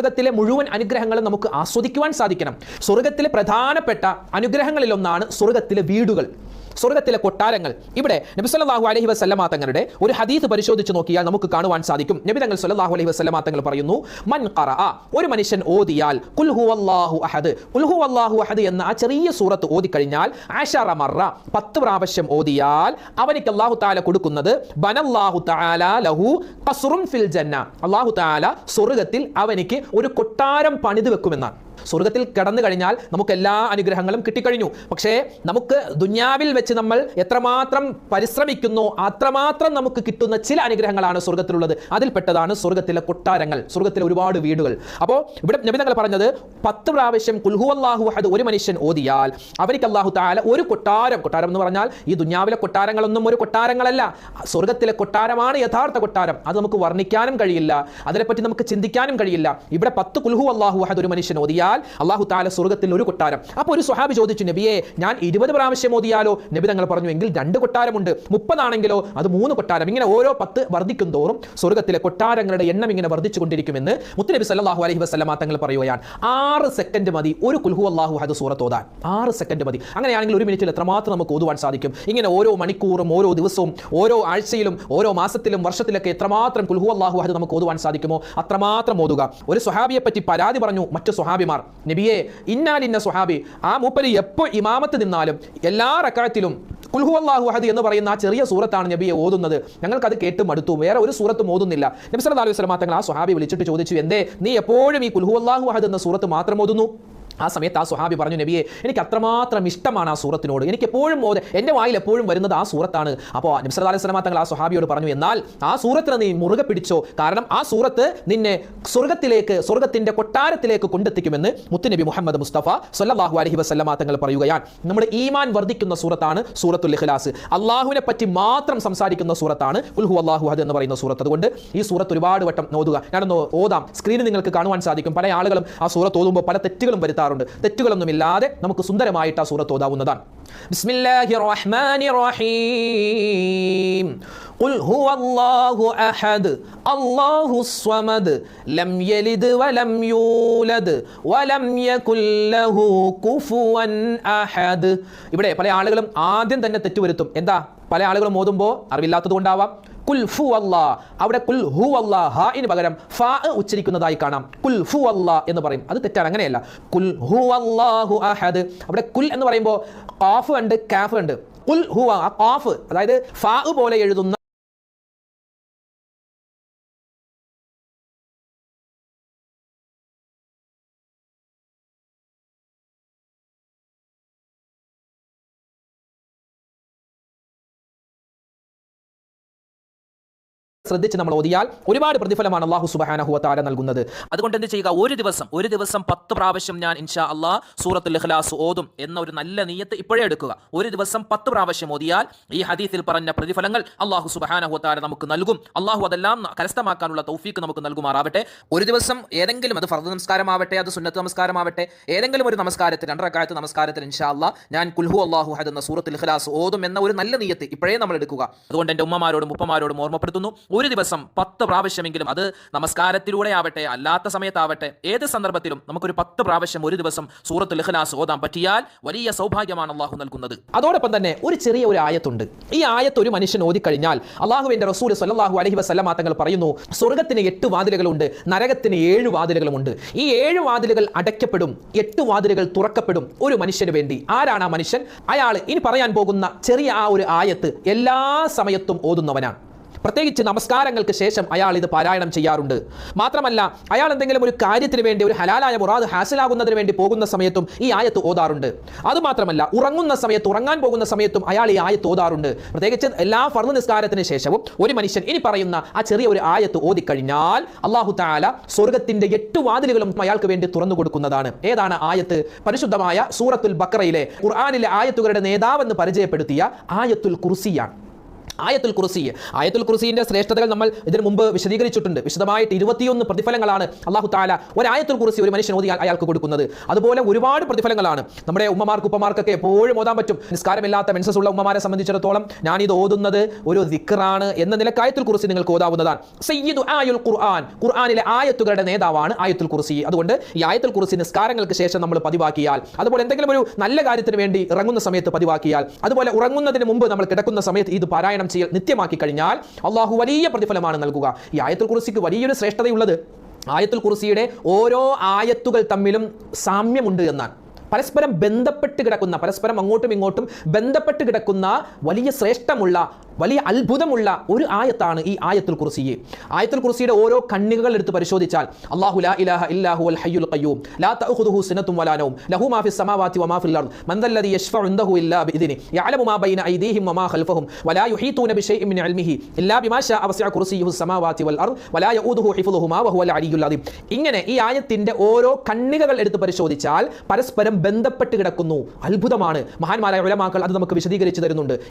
സ്വർഗത്തിലെ മുഴുവൻ അനുഗ്രഹങ്ങളും നമുക്ക് ആസ്വദിക്കുവാൻ സാധിക്കണം. സ്വർഗത്തിലെ പ്രധാനപ്പെട്ട അനുഗ്രഹങ്ങളിലൊന്നാണ് സ്വർഗത്തിലെ വീടുകൾ. സ്വർഗത്തിലെ കൊട്ടാരങ്ങൾ. ഇവിടെ നബി സല്ലല്ലാഹു അലൈഹി വസല്ലമ തങ്ങളുടെ ഒരു ഹദീസ് പരിശോധിച്ച് നോക്കിയാൽ നമുക്ക് കാണുവാൻ സാധിക്കും. നബി തങ്ങൾ സല്ലല്ലാഹു അലഹി വസല്ലമ തങ്ങൾ പറയുന്നു മൻ ഖറഅ ഒരു മനുഷ്യൻ ഓതിയാൽ കുൽഹു ഹുവല്ലാഹു അഹദ്. കുൽഹു ഹുവല്ലാഹു അഹദ് എന്ന ആ ചെറിയ സൂറത്ത് ഓതിക്കഴിഞ്ഞാൽ ആഷാറ മറ പത്ത് പ്രാവശ്യം ഓതിയാൽ അവനിക്ക് അല്ലാഹു താല കൊടുക്കുന്നത് ബനല്ലാഹു താല ലഹു ഖസ്റുൻ ഫിൽ ജന്ന. അല്ലാഹു താല സ്വർഗത്തിൽ അവനിക്ക് ഒരു കൊട്ടാരം പണിത് വെക്കുമെന്നാണ്. സ്വർഗത്തിൽ കടന്നു കഴിഞ്ഞാൽ നമുക്ക് എല്ലാ അനുഗ്രഹങ്ങളും കിട്ടിക്കഴിഞ്ഞു. പക്ഷേ നമുക്ക് ദുന്യാവിൽ വെച്ച് നമ്മൾ എത്രമാത്രം പരിശ്രമിക്കുന്നു അത്രമാത്രം നമുക്ക് കിട്ടുന്ന ചില അനുഗ്രഹങ്ങളാണ് സ്വർഗത്തിലുള്ളത് അതിൽപ്പെട്ടതാണ് സ്വർഗത്തിലെ കൊട്ടാരങ്ങൾ സ്വർഗത്തിലെ ഒരുപാട് വീടുകൾ. അപ്പോൾ ഇവിടെ നബി തങ്ങൾ പറഞ്ഞത് പത്ത് പ്രാവശ്യം കുൽഹു അള്ളാഹു അഹദ് ഒരു മനുഷ്യൻ ഓതിയാൽ അവർക്ക് അള്ളാഹു താല ഒരു കൊട്ടാരം കൊട്ടാരം എന്ന് പറഞ്ഞാൽ ഈ ദുന്യാവിലെ കൊട്ടാരങ്ങളൊന്നും ഒരു കൊട്ടാരങ്ങളല്ല. സ്വർഗത്തിലെ കൊട്ടാരമാണ് യഥാർത്ഥ കൊട്ടാരം. അത് നമുക്ക് വർണിക്കാനും കഴിയില്ല. അതിനെപ്പറ്റി നമുക്ക് ചിന്തിക്കാനും കഴിയില്ല. ഇവിടെ പത്ത് കുൽഹു അള്ളാഹു അഹദ് ഒരു മനുഷ്യൻ ഓതിയാൽ അള്ളാഹു താല സ്വർഗത്തിൽ ഒരു കൊട്ടാരം. അപ്പോൾ ഒരു സ്വഹാബി ചോദിച്ചു നബിയെ ഞാൻ ഇരുപത് പ്രാവശ്യം ഓതിയാലോ? നബി തങ്ങൾ പറഞ്ഞു എങ്കിൽ രണ്ട് കൊട്ടാരമുണ്ട്. മുപ്പതാണെങ്കിലോ? അത് മൂന്ന് കൊട്ടാരം. ഇങ്ങനെ ഓരോ പത്ത് വർദ്ധിക്കും തോറും സ്വർഗത്തിലെ കൊട്ടാരങ്ങളുടെ എണ്ണം ഇങ്ങനെ വർദ്ധിച്ചുകൊണ്ടിരിക്കുമെന്ന് മുത്തനബി സല്ലല്ലാഹു അലഹി വസല്ലമ തങ്ങൾ പറയുകയാണ്. ആറ് സെക്കൻഡ് മതി. ഒരു കുൽഹു അള്ളാഹു അത് സൂറത്ത് ഓതാൻ. ആറ് സെക്കൻഡ് മതി. അങ്ങനെയാണെങ്കിൽ ഒരു മിനിറ്റിൽ എത്രമാത്രം നമുക്ക് ഓതുവാൻ സാധിക്കും? ഇങ്ങനെ ഓരോ മണിക്കൂറും ഓരോ ദിവസവും ഓരോ ആഴ്ചയിലും ഓരോ മാസത്തിലും വർഷത്തിലൊക്കെ എത്രമാത്രം കുൽഹു അള്ളാഹു അത് നമുക്ക് ഓതുവാൻ സാധിക്കുമോ? അത്രമാത്രം ഓതുക. ഒരു സ്വഹാബിയെ പറ്റി പരാതി പറഞ്ഞു മറ്റു സ്വഹാബിമാർ നബിയെ ഇന്നാലിന്ന സ്വഹാബി. ആ മൂപ്പര് എപ്പോൾ ഇമാമത്ത് നിന്നാലും എല്ലാ റക്കായത്തിലും കുൽഹു അള്ളാഹു അഹദ് എന്ന് പറയുന്ന ആ ചെറിയ സൂറത്താണ് നബിയെ ഓതുന്നത്. ഞങ്ങൾക്കത് കേട്ട് മടുത്തു. വേറെ ഒരു സൂറത്തും ഓതുന്നില്ല. നബി സല്ലല്ലാഹു അലൈഹി വസല്ലം തങ്ങൾ ആ സ്വഹാബി വിളിച്ചിട്ട് ചോദിച്ചു എന്തേ നീ എപ്പോഴും ഈ കുൽഹു അള്ളാഹു അഹദ് എന്ന സൂറത്ത് മാത്രം ഓതുന്നു? ആ സമയത്ത് ആ സുഹാബി പറഞ്ഞു നബിയെ എനിക്ക് അത്രമാത്രം ഇഷ്ടമാണ് ആ സൂറത്തിനോട്. എനിക്ക് എപ്പോഴും എന്റെ വായിൽ എപ്പോഴും വരുന്നത് ആ സൂറത്താണ്. അപ്പോൾ നബ്സല അലൈഹി സ്വലാമ തങ്ങൾ ആ സുഹാബിയോട് പറഞ്ഞു എന്നാൽ ആ സൂറത്തിനെ നീ മുറുകെ പിടിച്ചോ. കാരണം ആ സൂറത്ത് നിന്നെ സ്വർഗത്തിലേക്ക് സ്വർഗത്തിന്റെ കൊട്ടാരത്തിലേക്ക് കൊണ്ടെത്തിക്കുമെന്ന് മുത്തുനബി മുഹമ്മദ് മുസ്തഫ സല്ലല്ലാഹു അലൈഹി വസല്ലമ തങ്ങൾ പറയുകയാണ്. നമ്മുടെ ഈമാൻ വർദ്ധിക്കുന്ന സൂറത്താണ് സൂറത്തുൽ ഇഖ്ലാസ്. അള്ളാഹുവിനെ പറ്റി മാത്രം സംസാരിക്കുന്ന സൂറത്താണ് ഉൽഹു അള്ളാഹു അഹദ് എന്ന് പറയുന്ന സൂറത്ത്. അതുകൊണ്ട് ഈ സൂറത്ത് ഒരുപാട് വട്ടം ഓതുക. ഞാനൊന്ന് ഓതാം. സ്ക്രീനിൽ നിങ്ങൾക്ക് കാണുവാൻ സാധിക്കും. പല ആളുകളും ആ സൂറത്ത് ഓതുമ്പോൾ പല തെറ്റുകളും വരുത്താറുണ്ട്. തെറ്റുകളൊന്നുമില്ലാതെ നമുക്ക് സുന്ദരമായിട്ട് ആ സൂറത്ത് ഓതാവുന്നതാണ് ബിസ്മില്ലാഹി റഹ്മാനി റഹീം قل هو الله أحد الله الصمد لم يلد ولم يولد ولم يكن له كفوا أحد ഇവിടെ പല ആളുകളും ആദ്യം തന്നെ തെറ്റുവരുത്തും എന്താ പല ആളുകളും ഓതുമ്പോൾ അറിവില്ലാത്തത് കൊണ്ടാവാം കുൽ അല്ലാ. അവിടെ കുൽ ഹു അല്ലാ ഹാഇന് പകരം ഫാ ഉച്ചരിക്കുന്നതായി കാണാം. കുൽ ഫു അല്ലാ എന്ന് പറയും. അത് തെറ്റാണ് അങ്ങനെയല്ല. കുൽ ഹു അല്ലാഹു അഹദ്. അവിടെ കുൽ എന്ന് പറയുമ്പോൾ കാഫ് ഉണ്ട് കാഫ് ഉണ്ട്. കുൽ ഹു ആ കാഫ് അതായത് ഫാ പോലെ എഴുതുന്ന ശ്രദ്ധിച്ച് നമ്മൾ ഓതിയാൽ ഒരുപാട് പ്രതിഫലമാണ് അള്ളാഹു സുബാനഹു താല നൽകുന്നത്. അതുകൊണ്ട് എന്ത് ചെയ്യുക? ഒരു ദിവസം ഒരു ദിവസം പത്ത് പ്രാവശ്യം ഞാൻ ഇൻഷാ അള്ളാഹ് സൂറത്തുൽ ഇഖ്ലാസ് ഓതും എന്ന ഒരു നല്ല നീയത്ത് ഇപ്പോഴേ എടുക്കുക. ഒരു ദിവസം പത്ത് പ്രാവശ്യം ഓതിയാൽ ഈ ഹദീസിൽ പറഞ്ഞ പ്രതിഫലങ്ങൾ അള്ളാഹു സുബാനഹു താല നമുക്ക് നൽകും. അള്ളാഹു അതെല്ലാം കരസ്ഥമാക്കാനുള്ള തൗഫീക്ക് നമുക്ക് നൽകുമാറാവട്ടെ. ഒരു ദിവസം ഏതെങ്കിലും അത് ഫർദ് നമസ്കാരമാവട്ടെ അത് സുന്നത്ത് നമസ്കാരമാവട്ടെ ഏതെങ്കിലും ഒരു നമസ്കാരത്തിൽ രണ്ടരക്കാലത്ത് നമസ്കാരത്തിൽ ഇൻഷാ അള്ളാ ഞാൻ കുൽഹു അള്ളാഹു ഹദ് എന്ന സൂറത്തുൽ ഇഖ്ലാസ് ഓതും എന്ന ഒരു നല്ല നീയത്ത് ഇപ്പോഴേ നമ്മൾ എടുക്കുക. അതുകൊണ്ട് എന്റെ ഉമ്മമാരോടും ഉപ്പമാരോടും ഓർമ്മപ്പെടുത്തുന്നു. ഒരു ദിവസം പത്ത് പ്രാവശ്യമെങ്കിലും അത് നമസ്കാരത്തിലൂടെ ആവട്ടെ അല്ലാത്ത സമയത്താവട്ടെ ഏത് സന്ദർഭത്തിലും നമുക്കൊരു പത്ത് പ്രാവശ്യം ഒരു ദിവസം സൂറത്ത് ലഹ്ലാസ് ഓതാൻ പറ്റിയാൽ വലിയ സൗഭാഗ്യമാണ് അള്ളാഹു നൽകുന്നത്. അതോടൊപ്പം തന്നെ ഒരു ചെറിയ ഒരു ആയത്തുണ്ട്. ഈ ആയത്ത് ഒരു മനുഷ്യൻ ഓതിക്കഴിഞ്ഞാൽ അള്ളാഹുവിന്റെ റസൂൽ സല്ലാഹു അലഹി വസല്ലമ തങ്ങൾ പറയുന്നു സ്വർഗത്തിന് എട്ട് വാതിലുകളുണ്ട് നരകത്തിന് ഏഴ് വാതിലുകളുമുണ്ട്. ഈ ഏഴ് വാതിലുകൾ അടയ്ക്കപ്പെടും എട്ട് വാതിലുകൾ തുറക്കപ്പെടും ഒരു മനുഷ്യന് വേണ്ടി. ആരാണ് ആ മനുഷ്യൻ? അയാൾ ഇനി പറയാൻ പോകുന്ന ചെറിയ ആ ഒരു ആയത്ത് എല്ലാ സമയത്തും ഓതുന്നവനാണ്. പ്രത്യേകിച്ച് നമസ്കാരങ്ങൾക്ക് ശേഷം അയാൾ ഇത് പാരായണം ചെയ്യാറുണ്ട്. മാത്രമല്ല അയാൾ എന്തെങ്കിലും ഒരു കാര്യത്തിന് വേണ്ടി ഒരു ഹലാലായ മുറാദ് ഹാസിലാകുന്നതിന് വേണ്ടി പോകുന്ന സമയത്തും ഈ ആയത്ത് ഓതാറുണ്ട്. അതുമാത്രമല്ല ഉറങ്ങുന്ന സമയത്ത് ഉറങ്ങാൻ പോകുന്ന സമയത്തും അയാൾ ഈ ആയത്ത് ഓതാറുണ്ട്. പ്രത്യേകിച്ച് എല്ലാ ഫർദ് നിസ്കാരത്തിന് ശേഷവും ഒരു മനുഷ്യൻ ഇനി പറയുന്ന ആ ചെറിയ ഒരു ആയത്ത് ഓതിക്കഴിഞ്ഞാൽ അള്ളാഹു താല സ്വർഗത്തിന്റെ എട്ട് വാതിലുകളും അയാൾക്ക് വേണ്ടി തുറന്നു കൊടുക്കുന്നതാണ്. ഏതാണ് ആയത്ത്? പരിശുദ്ധമായ സൂറത്തുൽ ബക്രയിലെ ഖുർആാനിലെ ആയത്തുകളുടെ നേതാവെന്ന് പരിചയപ്പെടുത്തിയ ആയത്തുൽ കുർസിയാണ്. ആയത്തുൽ കുറിസി ആയത്തുൽ കുർസിന്റെ ശ്രേഷ്ഠതകൾ നമ്മൾ ഇതിനു മുമ്പ് വിശദീകരിച്ചിട്ടുണ്ട്. വിശദമായിട്ട് ഇരുപത്തിയൊന്ന് പ്രതിഫലങ്ങളാണ് അള്ളാഹു താല ഒരു ആയത്തുൽ കുർസി ഒരു മനുഷ്യൻ അയാൾക്ക് കൊടുക്കുന്നത്. അതുപോലെ ഒരുപാട് പ്രതിഫലങ്ങളാണ്. നമ്മുടെ ഉമ്മമാർക്ക് ഉപ്പമാർക്കൊക്കെ എപ്പോഴും ഓതാൻ പറ്റും. നിസ്കാരമില്ലാത്ത മെൻസസ് ഉള്ള ഉമ്മമാരെ സംബന്ധിച്ചിടത്തോളം ഞാനിത് ഓതുന്നത് ഒരു ദിക്റാണ് എന്ന നിലയ്ക്ക് ആയത്തുൽ കുർസി നിങ്ങൾക്ക് ഓതാവുന്നതാണ്. സയ്യിദു ആയുൽ ഖുർആൻ. ഖുർആാനിലെ ആയത്തുകളുടെ നേതാവാണ് ആയത്തുൽ കുർസി. അതുകൊണ്ട് ഈ ആയത്തുൽ കുർസി നിസ്കാരങ്ങൾക്ക് ശേഷം നമ്മൾ പതിവാക്കിയാൽ അതുപോലെ എന്തെങ്കിലും ഒരു നല്ല കാര്യത്തിന് വേണ്ടി ഇറങ്ങുന്ന സമയത്ത് പതിവാക്കിയാൽ അതുപോലെ ഉറങ്ങുന്നതിന് മുമ്പ് നമ്മൾ കിടക്കുന്ന സമയത്ത് ഇത് പാരായണം ചെയ്യൽ നിത്യമാക്കി കഴിഞ്ഞാൽ അള്ളാഹു വലിയ പ്രതിഫലമാണ് നൽകുക. ഈ ആയത്തുൽ കുറിച്ച് വലിയൊരു ശ്രേഷ്ഠതയുള്ളത്. ആയത്തുൽ കുർസിയുടെ ഓരോ ആയത്തുകൾ തമ്മിലും സാമ്യമുണ്ട് എന്നാണ്. പരസ്പരം ബന്ധപ്പെട്ട് കിടക്കുന്ന പരസ്പരം അങ്ങോട്ടും ഇങ്ങോട്ടും ബന്ധപ്പെട്ട് കിടക്കുന്ന വലിയ ശ്രേഷ്ഠമുള്ള വലിയ അത്ഭുതമുള്ള ഒരു ആയത്താണ് ഈ ആയത്തുൽ കുർസി. ആയത്തുൽ കുർസിയുടെ ഓരോ കണ്ണികൾ എടുത്ത് പരിശോധിച്ചാൽ അള്ളാഹു ലാ ഇലാഹ ഇല്ലാഹു അൽ ഹയ്യുൽ ഖയ്യൂം. ലാ തഅഖുദുഹു സിനത്തും വലാനവും ലഹു മാ ഫിസ് സമാവാതി വമാ ഫിൽ അർദ്. മൻ ദല്ലദി യശ്ഫഉ ഇൻദഹു ഇല്ലാ ബിഇദ്നി യഅലമു മാ ബൈന ഐദീഹിം വമാ ഖൽഫഹും. വലാ യുഹീതൂന ബിശൈഇൻ മിൻ ഇൽമിഹി. ഇല്ലാ ബിമാ ശാഅ വസിഅ കുർസിയുഹു സമാവാതി വൽ അർദ്. വലാ യഊദുഹു ഹിഫ്ളുഹുമാ വഹുവൽ അലിയ്യുൽ അദീം. ഇങ്ങനെ ഈ ആയത്തിന്റെ ഓരോ കണ്ണികകൾ എടുത്ത് പരിശോധിച്ചാൽ പരസ്പരം ബന്ധപ്പെട്ട് കിടക്കുന്നു. അത്ഭുതമാണ്. മഹാന്മാരായ ഉലമാക്കൾ അത് നമുക്ക് വിശദീകരിച്ചു തരുന്നുണ്ട്.